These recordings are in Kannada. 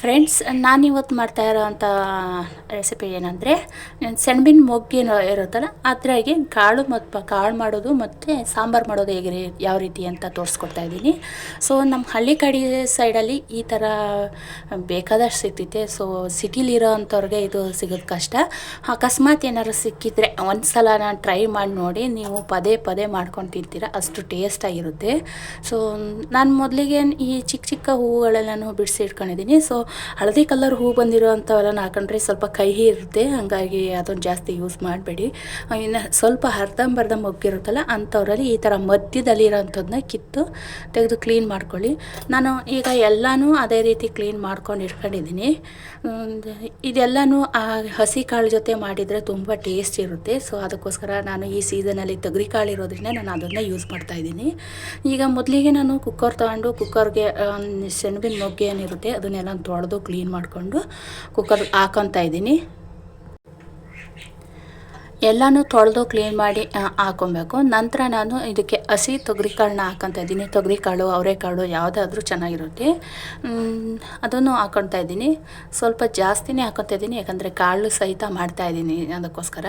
ಫ್ರೆಂಡ್ಸ್ ನಾನಿವತ್ತು ಮಾಡ್ತಾ ಇರೋವಂಥ ರೆಸಿಪಿ ಏನಂದರೆ ಸೆಣಬಿನ ಮೊಗ್ಗಿನ ಇರುತ್ತಲ್ಲ, ಅದ್ರಾಗೆ ಕಾಳು ಮತ್ತು ಕಾಳು ಮಾಡೋದು ಮತ್ತು ಸಾಂಬಾರು ಮಾಡೋದು ಹೇಗೆ ಯಾವ ರೀತಿ ಅಂತ ತೋರಿಸ್ಕೊಡ್ತಾ ಇದ್ದೀನಿ. ಸೊ ನಮ್ಮ ಹಳ್ಳಿ ಕಡೆ ಸೈಡಲ್ಲಿ ಈ ಥರ ಬೇಕಾದಷ್ಟು ಸಿಗ್ತೈತೆ ಸೊ ಸಿಟಿಲಿರೋ ಅಂಥವ್ರಿಗೆ ಇದು ಸಿಗೋದು ಕಷ್ಟ. ಅಕಸ್ಮಾತ್ ಏನಾದ್ರು ಸಿಕ್ಕಿದ್ರೆ ಒಂದು ಸಲ ನಾನು ಟ್ರೈ ಮಾಡಿ ನೋಡಿ, ನೀವು ಪದೇ ಪದೇ ಮಾಡ್ಕೊಂಡು ತಿಂತೀರ, ಅಷ್ಟು ಟೇಸ್ಟಾಗಿರುತ್ತೆ ಸೊ ನಾನು ಮೊದಲಿಗೆ ಈ ಚಿಕ್ಕ ಚಿಕ್ಕ ಹೂವುಗಳೆಲ್ಲನೂ ಬಿಡಿಸಿ ಇಟ್ಕೊಂಡಿದ್ದೀನಿ ಸೊ ಹಳದಿ ಕಲರ್ ಹೂ ಬಂದಿರೋ ಅಂಥವೆಲ್ಲ ಹಾಕೊಂಡ್ರೆ ಸ್ವಲ್ಪ ಕಹಿ ಇರುತ್ತೆ ಹಾಗಾಗಿ ಅದನ್ನು ಜಾಸ್ತಿ ಯೂಸ್ ಮಾಡಬೇಡಿ. ಇನ್ನು ಸ್ವಲ್ಪ ಅರ್ಧಂಬರ್ಧ ಮೊಗ್ಗಿರುತ್ತಲ್ಲ ಅಂಥವ್ರಲ್ಲಿ ಈ ಥರ ಮಧ್ಯದಲ್ಲಿ ಇರೋಂಥದ್ದನ್ನ ಕಿತ್ತು ತೆಗೆದು ಕ್ಲೀನ್ ಮಾಡ್ಕೊಳ್ಳಿ. ನಾನು ಈಗ ಎಲ್ಲನೂ ಅದೇ ರೀತಿ ಕ್ಲೀನ್ ಮಾಡ್ಕೊಂಡು ಇಟ್ಕೊಂಡಿದ್ದೀನಿ. ಇದೆಲ್ಲನೂ ಆ ಹಸಿ ಕಾಳು ಜೊತೆ ಮಾಡಿದರೆ ತುಂಬ ಟೇಸ್ಟ್ ಇರುತ್ತೆ. ಸೊ ಅದಕ್ಕೋಸ್ಕರ ನಾನು ಈ ಸೀಸನಲ್ಲಿ ತೊಗರಿ ಕಾಳು ಇರೋದ್ರಿಂದ ನಾನು ಅದನ್ನು ಯೂಸ್ ಮಾಡ್ತಾ ಇದ್ದೀನಿ. ಈಗ ಮೊದಲಿಗೆ ನಾನು ಕುಕ್ಕರ್ ತೊಗೊಂಡು ಕುಕ್ಕರ್ಗೆ ಸೆಣಬಿನ ಮೊಗ್ಗೆ ಏನಿರುತ್ತೆ ಅದನ್ನೆಲ್ಲ ತೊಳೆದು ಕ್ಲೀನ್ ಮಾಡಿಕೊಂಡು ಕುಕ್ಕರ್ ಹಾಕೊತಾ ಇದ್ದೀನಿ. ಎಲ್ಲನೂ ತೊಳೆದು ಕ್ಲೀನ್ ಮಾಡಿ ಹಾಕೊಬೇಕು. ನಂತರ ನಾನು ಇದಕ್ಕೆ ಹಸಿ ತೊಗರಿ ಕಾಳನ್ನ ಹಾಕೊತಾ ಇದ್ದೀನಿ. ತೊಗರಿ ಕಾಳು ಅವರೆಕಾಳು ಯಾವುದಾದ್ರೂ ಚೆನ್ನಾಗಿರುತ್ತೆ. ಅದನ್ನು ಹಾಕೊತಾ ಇದ್ದೀನಿ. ಸ್ವಲ್ಪ ಜಾಸ್ತಿನೇ ಹಾಕೊತಾ ಇದ್ದೀನಿ, ಯಾಕಂದರೆ ಕಾಳು ಸಹಿತ ಮಾಡ್ತಾ ಇದ್ದೀನಿ ಅದಕ್ಕೋಸ್ಕರ.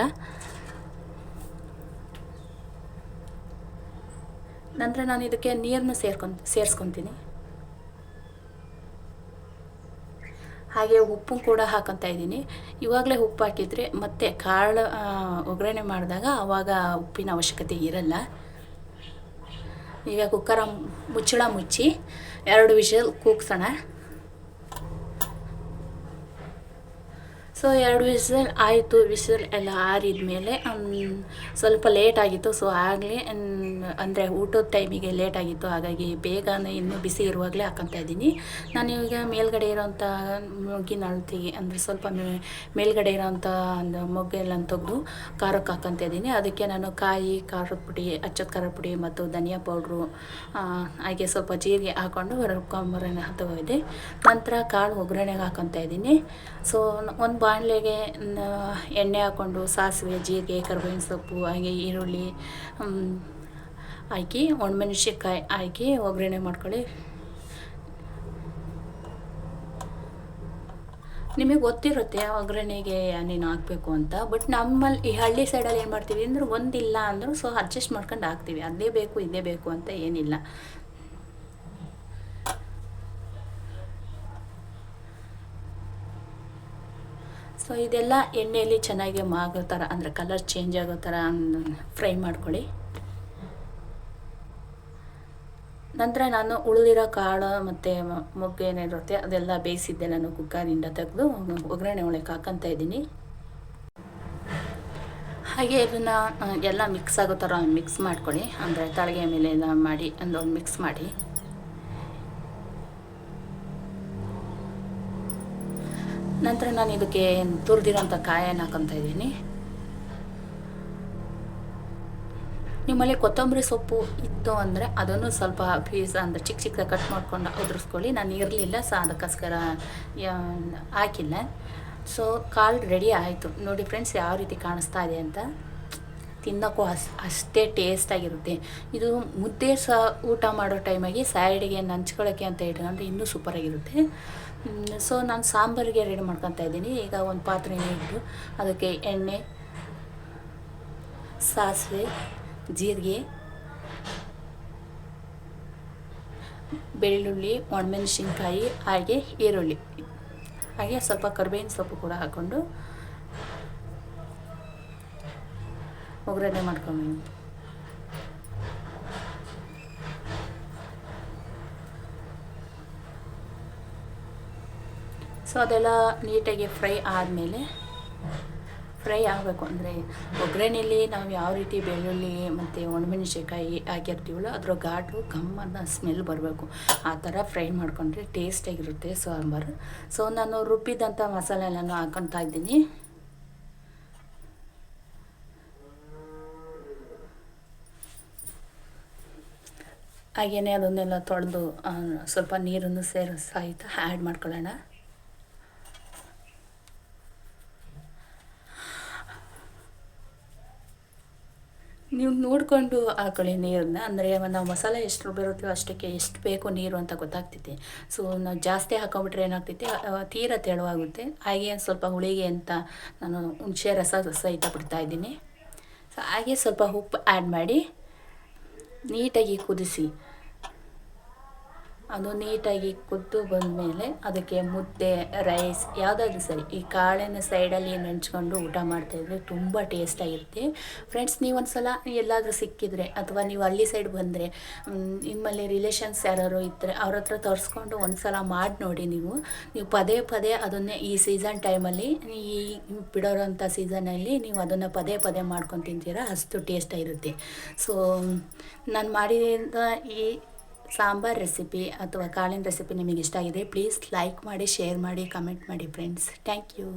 ನಂತರ ನಾನು ಇದಕ್ಕೆ ನೀರನ್ನು ಸೇರ್ಕೊಂಡು, ಸೇರಿಸ್ಕೊತೀನಿ. ಹಾಗೆ ಉಪ್ಪು ಕೂಡ ಹಾಕೊತಾ ಇದ್ದೀನಿ. ಇವಾಗಲೇ ಉಪ್ಪು ಹಾಕಿದರೆ ಮತ್ತೆ ಕಾಳು ಒಗ್ಗರಣೆ ಮಾಡಿದಾಗ ಆವಾಗ ಉಪ್ಪಿನ ಅವಶ್ಯಕತೆ ಇರಲ್ಲ. ಈಗ ಕುಕ್ಕರ ಮುಚ್ಚಳ ಮುಚ್ಚಿ ಎರಡು ವಿಷಲ್ ಕೂಗ್ಸೋಣ. ಸೊ ಎರಡು ವಿಷಲ್ ಆಯಿತು ವಿಷಲ್ ಎಲ್ಲ ಆರಿದ ಮೇಲೆ ಸ್ವಲ್ಪ ಲೇಟ್ ಆಗಿತ್ತು. ಸೊ ಆಗಲೇ ಅಂದರೆ ಊಟದ ಟೈಮಿಗೆ ಲೇಟ್ ಆಗಿತ್ತು. ಹಾಗಾಗಿ ಬೇಗನೆ ಇನ್ನೂ ಬಿಸಿ ಇರುವಾಗಲೇ ಹಾಕೊತಾ ಇದ್ದೀನಿ. ನಾನು ಈಗ ಮೇಲ್ಗಡೆ ಇರೋಂಥ ಮೊಗ್ಗಿನ ಅಳ್ತಿಗೆ ಅಂದರೆ ಸ್ವಲ್ಪ ಮೇಲ್ಗಡೆ ಇರೋಂಥ ಒಂದು ಮೊಗ್ಗೆಲ್ಲ ತೆಗೆದು ಖಾರಕ್ಕೆ ಹಾಕೊತಾ ಇದ್ದೀನಿ. ಅದಕ್ಕೆ ನಾನು ಕಾಯಿ, ಖಾರದ ಪುಡಿ, ಅಚ್ಚದ ಖಾರದ ಪುಡಿ ಮತ್ತು ಧನಿಯಾ ಪೌಡ್ರು ಹಾಗೆ ಸ್ವಲ್ಪ ಜೀರಿಗೆ ಹಾಕ್ಕೊಂಡು ರುಬ್ಕೊಂಬರೋಣ ತಗೋದೆ ನಂತರ ಕಾಳು ಒಗ್ಗರಣೆಗೆ ಹಾಕೊತಾ ಇದ್ದೀನಿ. ಸೊ ಒಂದು ಬಾಣಲೆಗೆ ಎಣ್ಣೆ ಹಾಕ್ಕೊಂಡು ಸಾಸಿವೆ, ಜೀರಿಗೆ, ಕರ್ಬೇವಿನ ಸೊಪ್ಪು, ಹಾಗೆ ಈರುಳ್ಳಿ ಹಾಕಿ, ಒಣಮೆಣಸಿನ್ಕಾಯಿ ಹಾಕಿ ಒಗ್ಗರಣೆ ಮಾಡ್ಕೊಳ್ಳಿ. ನಿಮಗೆ ಗೊತ್ತಿರುತ್ತೆ ಒಗ್ಗರಣೆಗೆ ನೀನು ಹಾಕಬೇಕು ಅಂತ, ಬಟ್ ನಮ್ಮಲ್ಲಿ ಈ ಹಳ್ಳಿ ಸೈಡಲ್ಲಿ ಏನು ಮಾಡ್ತೀವಿ ಅಂದ್ರೆ ಒಂದಿಲ್ಲ ಅಂದರೂ ಸೊ ಅಡ್ಜಸ್ಟ್ ಮಾಡ್ಕೊಂಡು ಹಾಕ್ತೀವಿ. ಅದೇ ಬೇಕು, ಇದೇ ಬೇಕು ಅಂತ ಏನಿಲ್ಲ. ಸೊ ಇದೆಲ್ಲ ಎಣ್ಣೆಯಲ್ಲಿ ಚೆನ್ನಾಗಿ ಮಾಗೋ ಥರ ಅಂದರೆ ಕಲರ್ ಚೇಂಜ್ ಆಗೋ ಥರ ಫ್ರೈ ಮಾಡ್ಕೊಳ್ಳಿ. ನಂತರ ನಾನು ಉಳಿದಿರೋ ಕಾಳು ಮತ್ತು ಮೊಗ್ಗು ಏನಿರುತ್ತೆ ಅದೆಲ್ಲ ಬೇಯಿಸಿದ್ದೆ ನಾನು ಕುಕ್ಕರಿಂದ ತೆಗೆದು ಒಗ್ಗರಣೆ ಒಳಗೆ ಹಾಕಂತ ಇದ್ದೀನಿ. ಹಾಗೆ ಇದನ್ನು ಎಲ್ಲ ಮಿಕ್ಸ್ ಆಗೋ ಥರ ಮಿಕ್ಸ್ ಮಾಡ್ಕೊಳ್ಳಿ. ಅಂದರೆ ತಳಗೆ ಮೇಲೆ ಎಲ್ಲ ಮಾಡಿ, ಒಂದು ಮಿಕ್ಸ್ ಮಾಡಿ. ನಂತರ ನಾನು ಇದಕ್ಕೆ ತುರಿದಿರೋಂಥ ಕಾಯನ್ನು ಹಾಕೊತಾ ಇದ್ದೀನಿ. ನಿಮ್ಮಲ್ಲಿ ಕೊತ್ತಂಬರಿ ಸೊಪ್ಪು ಇತ್ತು ಅಂದರೆ ಅದನ್ನು ಸ್ವಲ್ಪ ಪೀಸ್ ಅಂದರೆ ಚಿಕ್ಕ ಚಿಕ್ಕದ ಕಟ್ ಮಾಡ್ಕೊಂಡು ಉದುರಿಸ್ಕೊಳ್ಳಿ. ನಾನು ಇರಲಿಲ್ಲ, ಸೊ ಅದಕ್ಕೋಸ್ಕರ ಹಾಕಿಲ್ಲ. ಸೊ ಕಾಳು ರೆಡಿ ಆಯಿತು. ನೋಡಿ ಫ್ರೆಂಡ್ಸ್ ಯಾವ ರೀತಿ ಕಾಣಿಸ್ತಾ ಇದೆ ಅಂತ. ತಿನ್ನೋಕ್ಕೂ ಅಸ್, ಅಷ್ಟೇ ಟೇಸ್ಟಾಗಿರುತ್ತೆ ಇದು ಮುದ್ದೆ ಸಹ ಊಟ ಮಾಡೋ ಟೈಮಾಗಿ ಸೈಡಿಗೆ ನಂಚ್ಕೊಳ್ಳೋಕ್ಕೆ ಅಂತ ಇಟ್ಕೊಂಡ್ರೆ ಇನ್ನೂ ಸೂಪರಾಗಿರುತ್ತೆ ಸೊ ನಾನು ಸಾಂಬಾರಿಗೆ ರೆಡಿ ಮಾಡ್ಕೊತಾ ಇದ್ದೀನಿ. ಈಗ ಒಂದು ಪಾತ್ರೆ ಇಟ್ಟು ಅದಕ್ಕೆ ಎಣ್ಣೆ, ಸಾಸಿವೆ, ಜೀರಿಗೆ, ಬೆಳ್ಳುಳ್ಳಿ, ಒಣಮೆಣಸಿನ್ಕಾಯಿ, ಹಾಗೆ ಈರುಳ್ಳಿ. ಹಾಗೆ ಸ್ವಲ್ಪ ಕರ್ಬೇವಿನ ಸೊಪ್ಪು ಕೂಡ ಹಾಕ್ಕೊಂಡು ಒಗ್ಗರಣೆ ಮಾಡ್ಕೊಂಡು ಸೊ ಅದೆಲ್ಲ ನೀಟಾಗಿ ಫ್ರೈ ಆದಮೇಲೆ ಫ್ರೈ ಆಗಬೇಕು ಅಂದರೆ ಒಗ್ಗರಣೆಯಲ್ಲಿ ನಾವು ಯಾವ ರೀತಿ ಬೆಳ್ಳುಳ್ಳಿ ಮತ್ತು ಒಣಮೆಣಸಿನ್ಕಾಯಿ ಹಾಕಿರ್ತೀವಲ್ಲ, ಅದರ ಘಾಟು ಗಮ್ಮನ್ನ ಸ್ಮೆಲ್ ಬರಬೇಕು. ಆ ಥರ ಫ್ರೈ ಮಾಡಿಕೊಂಡ್ರೆ ಟೇಸ್ಟಾಗಿರುತ್ತೆ ಸಾಂಬಾರು. ಸೊ ನಾನು ರುಬ್ಬಿದಂಥ ಮಸಾಲೆ ಎಲ್ಲನೂ ಹಾಕೊತಾ ಇದ್ದೀನಿ. ಹಾಗೆಯೇ ಅದನ್ನೆಲ್ಲ ತೊಳೆದು ಸ್ವಲ್ಪ ನೀರನ್ನು ಸೇರಿ ಸಹಿತ ಆ್ಯಡ್ ಮಾಡ್ಕೊಳ್ಳೋಣ. ನೀವು ನೋಡಿಕೊಂಡು ಹಾಕೊಳ್ಳಿ ನೀರನ್ನ. ಅಂದರೆ ನಾವು ಮಸಾಲೆ ಎಷ್ಟು ಬರುತ್ತೋ ಅಷ್ಟಕ್ಕೆ ಎಷ್ಟು ಬೇಕು ನೀರು ಅಂತ ಗೊತ್ತಾಗ್ತೈತಿ ಸೊ ನಾವು ಜಾಸ್ತಿ ಹಾಕೊಂಬಿಟ್ರೆ ಏನಾಗ್ತೈತಿ ತೀರಾ ತೀರ ತೆಳುವಾಗುತ್ತೆ. ಹಾಗೆ ಸ್ವಲ್ಪ ಹುಳಿಗೆ ಅಂತ ನಾನು ಹುಣಸೆ ರಸ ಸಹಿತ ಬಿಡ್ತಾ ಇದ್ದೀನಿ. ಸೊ ಹಾಗೆ ಸ್ವಲ್ಪ ಉಪ್ಪು ಆ್ಯಡ್ ಮಾಡಿ. ನೀಟಾಗಿ ಕುದಿಸಿ ಅದು ನೀಟಾಗಿ ಕುದ್ದು ಬಂದಮೇಲೆ ಅದಕ್ಕೆ ಮುದ್ದೆ, ರೈಸ್ ಯಾವುದಾದ್ರೂ ಸರಿ, ಈ ಕಾಳಿನ ಸೈಡಲ್ಲಿ ನೆಂಚ್ಕೊಂಡು ಊಟ ಮಾಡ್ತಾಯಿದ್ರೆ ತುಂಬ ಟೇಸ್ಟಾಗಿರುತ್ತೆ ಫ್ರೆಂಡ್ಸ್ ನೀವು ಒಂದು ಸಲ ಎಲ್ಲಾದರೂ ಸಿಕ್ಕಿದ್ರೆ ಅಥವಾ ನೀವು ಹಳ್ಳಿ ಸೈಡ್ ಬಂದರೆ ನಿಮ್ಮಲ್ಲಿ ರಿಲೇಷನ್ಸ್ ಯಾರು ಇದ್ದರೆ ಅವ್ರ ಹತ್ರ ತರಿಸ್ಕೊಂಡು ಒಂದು ಸಲ ಮಾಡಿ ನೋಡಿ ನೀವು. ನೀವು ಪದೇ ಪದೇ ಅದನ್ನೇ ಈ ಸೀಸನ್ ಟೈಮಲ್ಲಿ ಈ ಬಿಡೋರೋಂಥ ಸೀಸನಲ್ಲಿ ನೀವು ಅದನ್ನು ಪದೇ ಪದೇ ಮಾಡ್ಕೊಂಡು ತಿಂತೀರ, ಅಷ್ಟು ಟೇಸ್ಟಾಗಿರುತ್ತೆ ಸೊ ನಾನು ಮಾಡಿದ ಈ ಸಾಂಬಾರ್ ರೆಸಿಪಿ ಅಥವಾ ಕಾಳಿನ ರೆಸಿಪಿ ನಿಮಗೆ ಇಷ್ಟ ಆಗಿದೆ ಪ್ಲೀಸ್ ಲೈಕ್ ಮಾಡಿ ಶೇರ್ ಮಾಡಿ ಕಮೆಂಟ್ ಮಾಡಿ ಫ್ರೆಂಡ್ಸ್ ಥ್ಯಾಂಕ್ ಯು